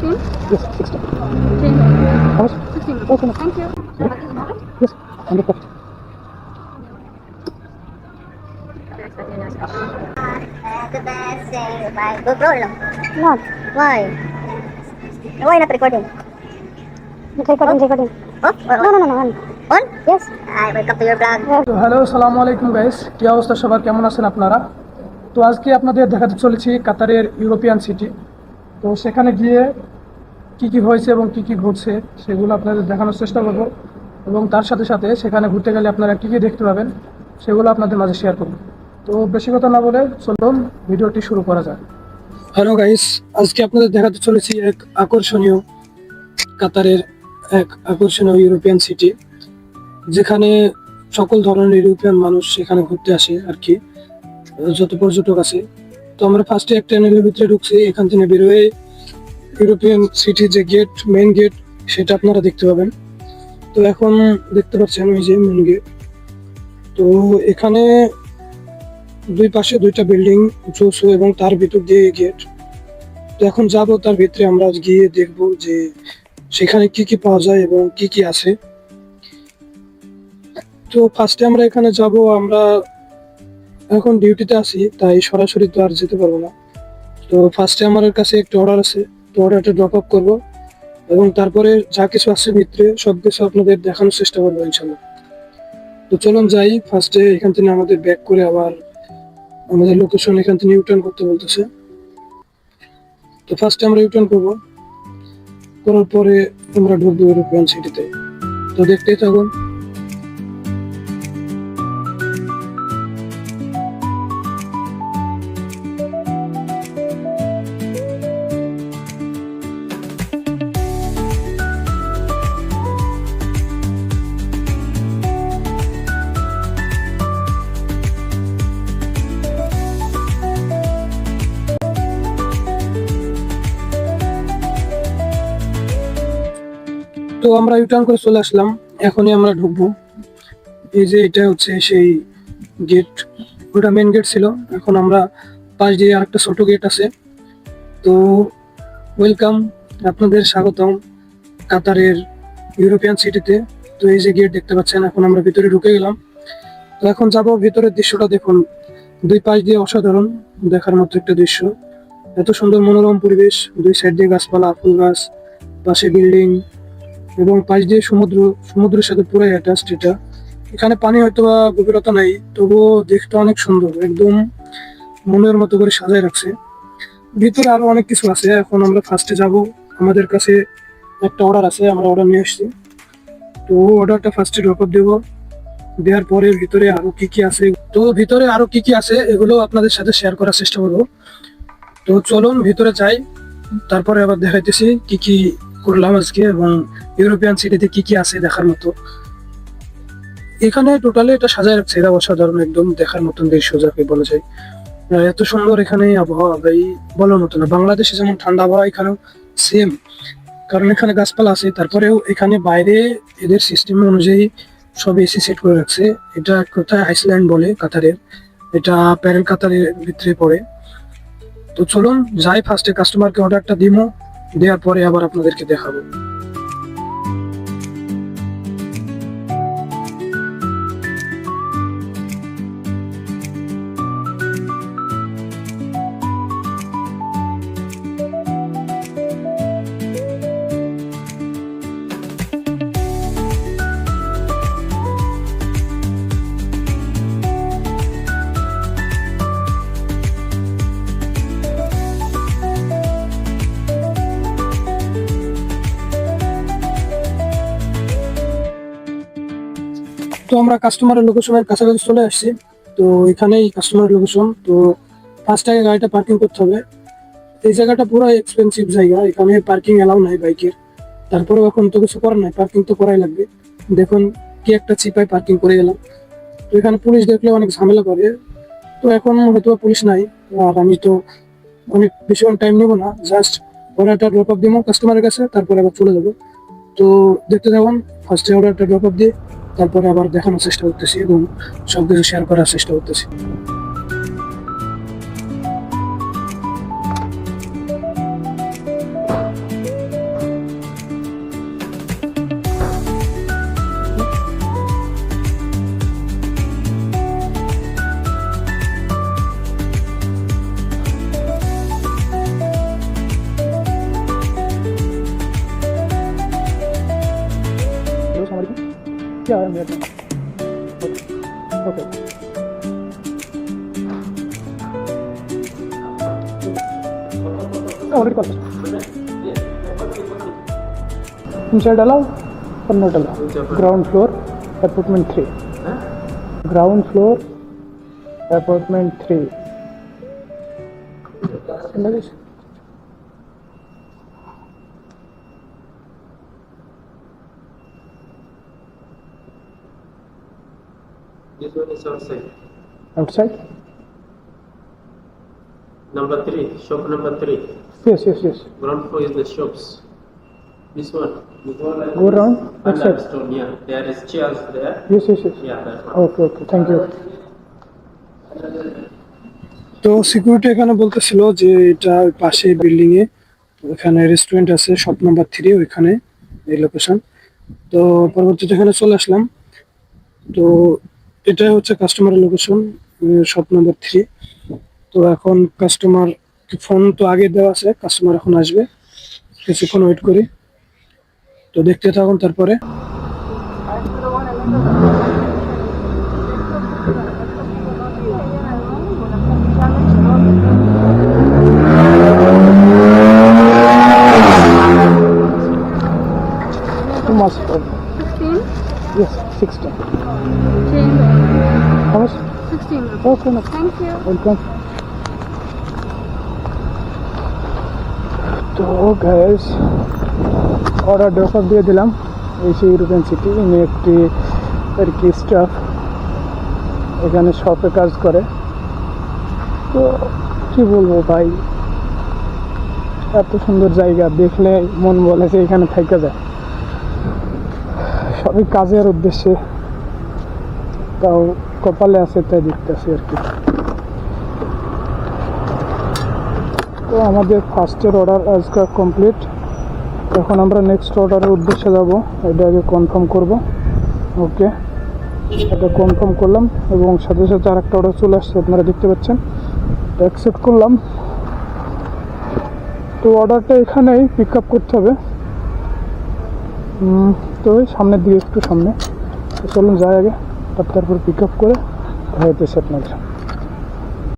16? Yes, 16. 16. How much? 16. Okay. Thank you. Yes, 100 perfect. The best thing by GoPro lang. Why? Why not recording? Recording, recording. Oh, No, no, no, no. On. Yes. Hi, welcome to your vlog. তো hello সালামু আলাইকুম guys কি অবস্থা সবার কেমন আছেন আপনারা তো আজকে আপনাদের দেখাতে চলেছি কাতারের ইউরোপিয়ান সিটি তো সেখানে গিয়ে কি কি হয়েছে এবং কি কি ঘটছে সেগুলো আপনাদের দেখানোর চেষ্টা করব। এবং তার সাথে সাথে সেখানে ঘুরতে গেলে আপনারা কি কি দেখতে পাবেন সেগুলো আপনাদের মাঝে শেয়ার করব। তো বেশি কথা না বলে চলুন ভিডিওটি শুরু করা যাক। হ্যালো গাইস আজকে আপনাদের দেখাতে চলেছি এক আকর্ষণীয় কাতারের এক আকর্ষণীয় ইউরোপিয়ান সিটি যেখানে সকল ধরনের ইউরোপিয়ান মানুষ সেখানে ঘুরতে আসে আর কি। যত পর্যটক আছে তো আমরা ফার্স্টে এক ট্যানেলের ভিতরে ঢুকছি, এখান থেকে বেরোয় ইউরোপিয়ান সিটি যে গেট মেন গেট সেটা আপনারা দেখতে পাবেন। তো এখন দেখতে পাচ্ছেন ওই যে মেইন গেট তো এখানে দুই পাশে দুইটা বিল্ডিং উঁচু এবং তার ভিতর দিয়ে গেট তো এখন যাব তার ভিতরে, আমরা গিয়ে দেখব যে সেখানে কি কি পাওয়া যায় এবং কি কি আছে। তো ফার্স্টে আমরা এখানে যাব, আমরা এখন ডিউটিতে আছি, তাই সরাসরি তো আর যেতে পারব না। তো ফার্স্টে আমার কাছে একটা অর্ডার আছে, তো অর্ডারটা ড্রপ আপ করব। এবং তারপরে যা কিছু আছে ভিতরে সব কিছু আপনাদের দেখানোর চেষ্টা করব, ইনশাল্লাহ। তো চলুন যাই ফার্স্টে এখান থেকে আমাদের ব্যাক করে আবার আমাদের লোকেশন এখান থেকে ইউটার্ন করতে বলতেছে। তো ফার্স্টে আমরা ইউটার্ন করব। করার পরে আমরা ঢুকবো ইউরোপিয়ান সিটিতে তো দেখতেই থাকুন। তো আমরা রিটার্ন করে চলে আসলাম। এখনই আমরা ঢুকবো। এই যে এটা হচ্ছে সেই গেট ওটা মেন গেট ছিল। এখন আমরা পাশ দিয়ে আরেকটা ছোট গেট আছে। তো ওয়েলকাম আপনাদের স্বাগতম কাতারের ইউরোপিয়ান সিটিতে তো এই যে গেট দেখতে পাচ্ছেন, এখন আমরা ভিতরে ঢুকে গেলাম। তো এখন যাব ভিতরের দৃশ্যটা দেখুন। দুই পাশ দিয়ে অসাধারণ দেখার মতো একটা দৃশ্য। এত সুন্দর মনোরম পরিবেশ। দুই সাইড দিয়ে গাছপালা, ফুল গাছ, পাশে বিল্ডিং এবং পাশ দিয়ে সমুদ্র, সমুদ্রের সাথে পুরো অ্যাটাচড এটা। এখানে পানি হয়তো বা গভীরতা নাই, তবুও দেখতে অনেক সুন্দর, একদম মনের মতো করে সাজায় রাখছে। ভিতরে আরও অনেক কিছু আছে, এখন আমরা ফার্স্টে যাব। আমাদের কাছে একটা অর্ডার আছে, আমরা অর্ডার নিয়ে আসছি। তো অর্ডারটা ফার্স্টে ড্রপ আপ দেবো। দেওয়ার পরে ভিতরে আরও কি কি আছে, তো ভিতরে আরও কি কি আছে, এগুলো আপনাদের সাথে শেয়ার করার চেষ্টা করব। তো চলুন ভিতরে যাই, তারপরে আবার দেখাইতেছি কি কি করলাম আজকে এবং ইউরোপিয়ান সিটিতে কি কি আছে দেখার মতো? এখানে টোটালি এটা সাজায় রাখছে এরা অসাধারণ একদম দেখার মতন দৃশ্য যাকে বলা যায়। এত সুন্দর এখানে আবহাওয়া, ভাই, বলার মতো না। বাংলাদেশে যেমন ঠান্ডা আবহাওয়া, এখানেও সেম কারণ এখানে গাছপালা আছে, তারপরেও এখানে বাইরে এদের সিস্টেম অনুযায়ী সব এসি সেট করে রাখছে। এটা কথায় আইসল্যান্ড বলে, কাতারের। এটা প্যারেল কাতারের ভিতরে পড়ে। তো চলুন, যাই ফার্স্টে কাস্টমারকে অর্ডারটা দিমো, দেওয়ার পরে আবার আপনাদেরকে দেখাবো। তো আমরা কাস্টমারের লোকেশনের কাছাকাছি চলে আসছি। তো এখানেই কাস্টমারের লোকেশন তো ফার্স্ট আগে গাড়িটা পার্কিং করতে হবে। এই জায়গাটা পুরো এক্সপেন্সিভ জায়গা। এখানে পার্কিং এলাও নাই বাইকের তারপরেও এখন তো কিছু করার নাই। পার্কিং তো করাই লাগবে। দেখুন কি একটা চিপায় পার্কিং করে গেলাম। তো এখানে পুলিশ দেখলে অনেক ঝামেলা করে। তো এখন হয়তো পুলিশ নাই। আর আমি তো অনেক বেশিক্ষণ টাইম নেব না। জাস্ট অর্ডারটা ড্রপ আপ দিব কাস্টমারের কাছে। তারপরে আবার চলে যাব। তো দেখতে যাবেন ফার্স্টে অর্ডারটা ড্রপ আপ দিয়ে তারপরে আবার দেখানোর চেষ্টা করতেছি এবং সব কিছু শেয়ার করার চেষ্টা করতেছি। क्या है okay ground floor apartment three ground floor apartment three One is outside. outside Number three, shop number three. yes yes yes Ground floor is the shops. This one. You go like Go this. round, that stone, yeah. There is chairs there. yes yes yes Yeah, that one. Okay okay thank you তো security এখানে বলতেছিল যে এটা ওই পাশে building এ ওখানে restaurant আছে shop number three ওইখানে এই লোকেশন তো পরবর্তীতে এখানে চলে আসলাম তো এটাই হচ্ছে কাস্টমারের লোকেশন শপ নাম্বার থ্রি তো এখন কাস্টমার ফোন তো আগে দেওয়া আছে কাস্টমার এখন আসবে। কিছুক্ষণ ওয়েট করি। তো দেখতে থাকুন তারপরে। Thank you. ওয়েলকাম তো গ্যাস অর্ডার ড্রপ দিয়ে দিলাম। এই সেই ইউরোপিয়ান সিটি ইনি একটি স্টাফ এখানে শপে কাজ করে। তো কি বলব ভাই, এত সুন্দর জায়গা, দেখলে মন বলে যে এখানে থেকে যায়। সবই কাজের উদ্দেশ্যে। তাও কপালে আছে, তাই দেখতেছি আর কি। তো আমাদের ফার্স্টের অর্ডার আজকে কমপ্লিট এখন আমরা নেক্সট অর্ডারের উদ্দেশ্যে যাব। এটা আগে কনফার্ম করব। ওকে এটা কনফার্ম করলাম এবং সাথে সাথে আরেকটা অর্ডার চলে আসছে, আপনারা দেখতে পাচ্ছেন। অ্যাকসেপ্ট করলাম। তো অর্ডারটা এখানেই পিক আপ করতে হবে। তো সামনের দিকে, একটু সামনে। চলুন, যাই আগে। তারপর পিক আপ করে হইতেছে আপনাদের